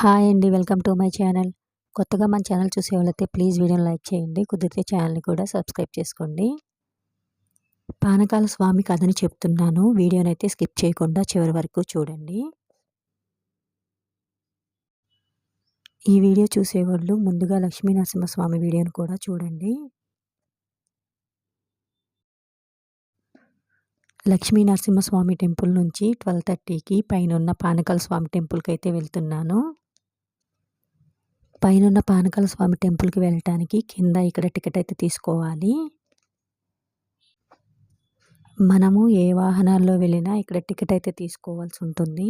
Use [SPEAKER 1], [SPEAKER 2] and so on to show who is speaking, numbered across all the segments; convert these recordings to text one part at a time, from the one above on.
[SPEAKER 1] Hi అండి welcome to my channel. కొత్తగా మన ఛానల్ చూసే వాళ్ళైతే ప్లీజ్ వీడియోని లైక్ చేయండి కుదిరితే ఛానల్ని కూడా సబ్స్క్రైబ్ చేసుకోండి. పానకాల స్వామి కథని చెప్తున్నాను వీడియోని అయితే స్కిప్ చేయకుండా చివరి వరకు చూడండి. ఈ వీడియో చూసేవాళ్ళు ముందుగా లక్ష్మీ నరసింహస్వామి వీడియోని కూడా చూడండి. లక్ష్మీ నరసింహస్వామి టెంపుల్ నుంచి ట్వెల్వ్ థర్టీకి పైన ఉన్న పానకాల స్వామి టెంపుల్కి అయితే వెళ్తున్నాను. పైన పానకాల స్వామి టెంపుల్కి వెళ్ళటానికి కింద ఇక్కడ టికెట్ అయితే తీసుకోవాలి. మనము ఏ వాహనాల్లో వెళ్ళినా ఇక్కడ టికెట్ అయితే తీసుకోవాల్సి ఉంటుంది.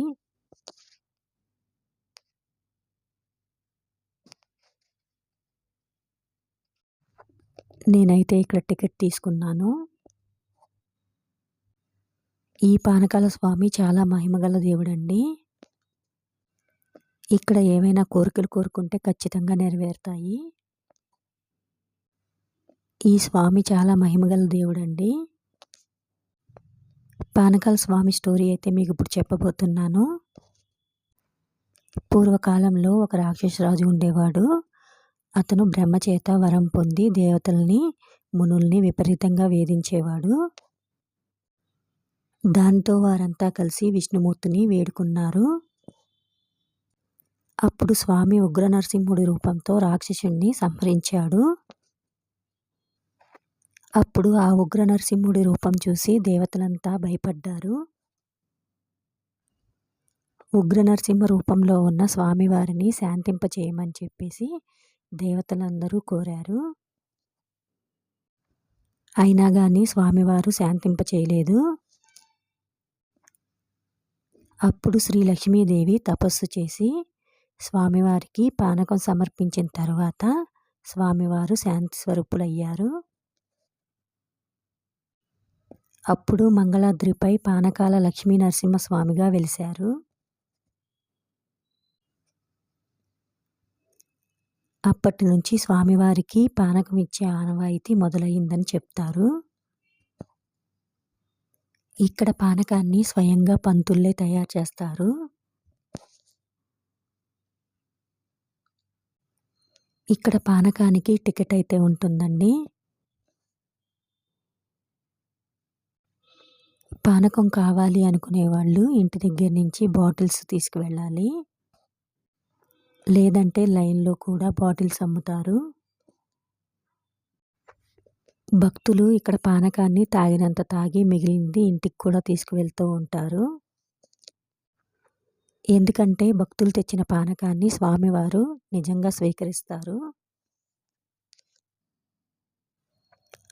[SPEAKER 1] నేనైతే ఇక్కడ టికెట్ తీసుకున్నాను. ఈ పానకాల స్వామి చాలా మహిమగల దేవుడండి. ఇక్కడ ఏమైనా కోరికలు కోరుకుంటే ఖచ్చితంగా నెరవేరుతాయి. ఈ స్వామి చాలా మహిమగల దేవుడండి. పానకాల స్వామి స్టోరీ అయితే మీకు ఇప్పుడు చెప్పబోతున్నాను. పూర్వకాలంలో ఒక రాక్షసరాజు ఉండేవాడు. అతను బ్రహ్మచేత వరం పొంది దేవతల్ని మునుల్ని విపరీతంగా వేధించేవాడు. దాంతో వారంతా కలిసి విష్ణుమూర్తిని వేడుకున్నారు. అప్పుడు స్వామి ఉగ్ర నరసింహుడి రూపంతో రాక్షసుణ్ణి సంహరించాడు. అప్పుడు ఆ ఉగ్ర నరసింహుడి రూపం చూసి దేవతలంతా భయపడ్డారు. ఉగ్ర నరసింహ రూపంలో ఉన్న స్వామివారిని శాంతింపచేయమని చెప్పేసి దేవతలందరూ కోరారు. అయినా కానీ స్వామివారు శాంతింపచేయలేదు. అప్పుడు శ్రీ లక్ష్మీదేవి తపస్సు చేసి స్వామివారికి పానకం సమర్పించిన తర్వాత స్వామివారు శాంతి స్వరూపులయ్యారు అప్పుడు మంగళాద్రిపై పానకాల లక్ష్మీ నరసింహస్వామిగా వెలిశారు. అప్పటి నుంచి స్వామివారికి పానకం ఇచ్చే ఆనవాయితీ మొదలయ్యిందని చెప్తారు. ఇక్కడ పానకాన్ని స్వయంగా పంతుల్లే తయారు చేస్తారు. ఇక్కడ పానకానికి టికెట్ అయితే ఉంటుందండి. పానకం కావాలి అనుకునే వాళ్ళు ఇంటి దగ్గర నుంచి బాటిల్స్ తీసుకువెళ్ళాలి. లేదంటే లైన్లో కూడా బాటిల్స్ అమ్ముతారు. భక్తులు ఇక్కడ పానకాన్ని తాగినంత తాగి మిగిలింది ఇంటికి కూడా తీసుకువెళ్తూ ఉంటారు. ఎందుకంటే భక్తులు తెచ్చిన పానకాన్ని స్వామివారు నిజంగా స్వీకరిస్తారు.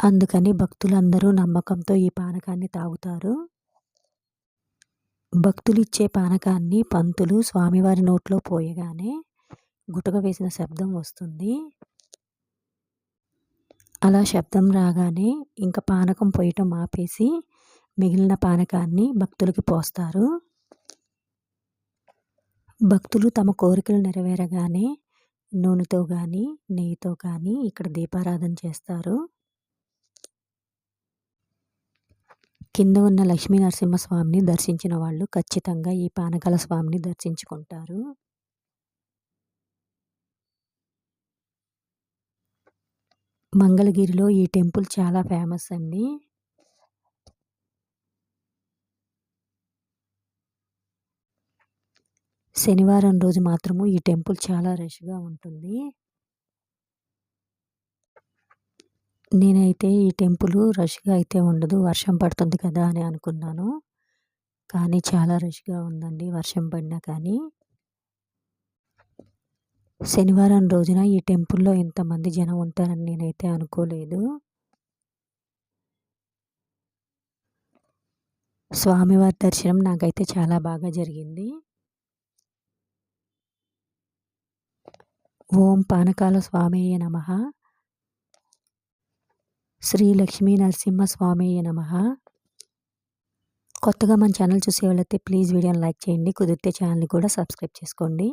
[SPEAKER 1] అందుకని భక్తులందరూ నమ్మకంతో ఈ పానకాన్ని తాగుతారు. భక్తులు ఇచ్చే పానకాన్ని పంతులు స్వామివారి నోట్లో పోయగానే గుటక వేసిన శబ్దం వస్తుంది. అలా శబ్దం రాగానే ఇంకా పానకం పోయటం ఆపేసి మిగిలిన పానకాన్ని భక్తులకి పోస్తారు. భక్తులు తమ కోరికలు నెరవేరగానే నూనెతో కానీ నెయ్యితో కానీ ఇక్కడ దీపారాధన చేస్తారు. కింద ఉన్న లక్ష్మీ నరసింహస్వామిని దర్శించిన వాళ్ళు ఖచ్చితంగా ఈ పానకాల స్వామిని దర్శించుకుంటారు. మంగళగిరిలో ఈ టెంపుల్ చాలా ఫేమస్ అండి. శనివారం రోజు మాత్రము ఈ టెంపుల్ చాలా రష్గా ఉంటుంది. నేనైతే ఈ టెంపుల్ రష్గా అయితే ఉండదు వర్షం పడుతుంది కదా అని అనుకున్నాను. కానీ చాలా రష్గా ఉందండి వర్షం పడినా కానీ. శనివారం రోజున ఈ టెంపుల్లో ఎంతమంది జనం ఉంటారని నేనైతే అనుకోలేదు. స్వామివారి దర్శనం నాకైతే చాలా బాగా జరిగింది. ఓం పానకాల స్వామయ్య నమ. శ్రీ లక్ష్మీ నరసింహ స్వామయ్య నమ. కొత్తగా మన ఛానల్ చూసే వాళ్ళైతే ప్లీజ్ వీడియోని లైక్ చేయండి కుదిరితే ఛానల్ని కూడా సబ్స్క్రైబ్ చేసుకోండి.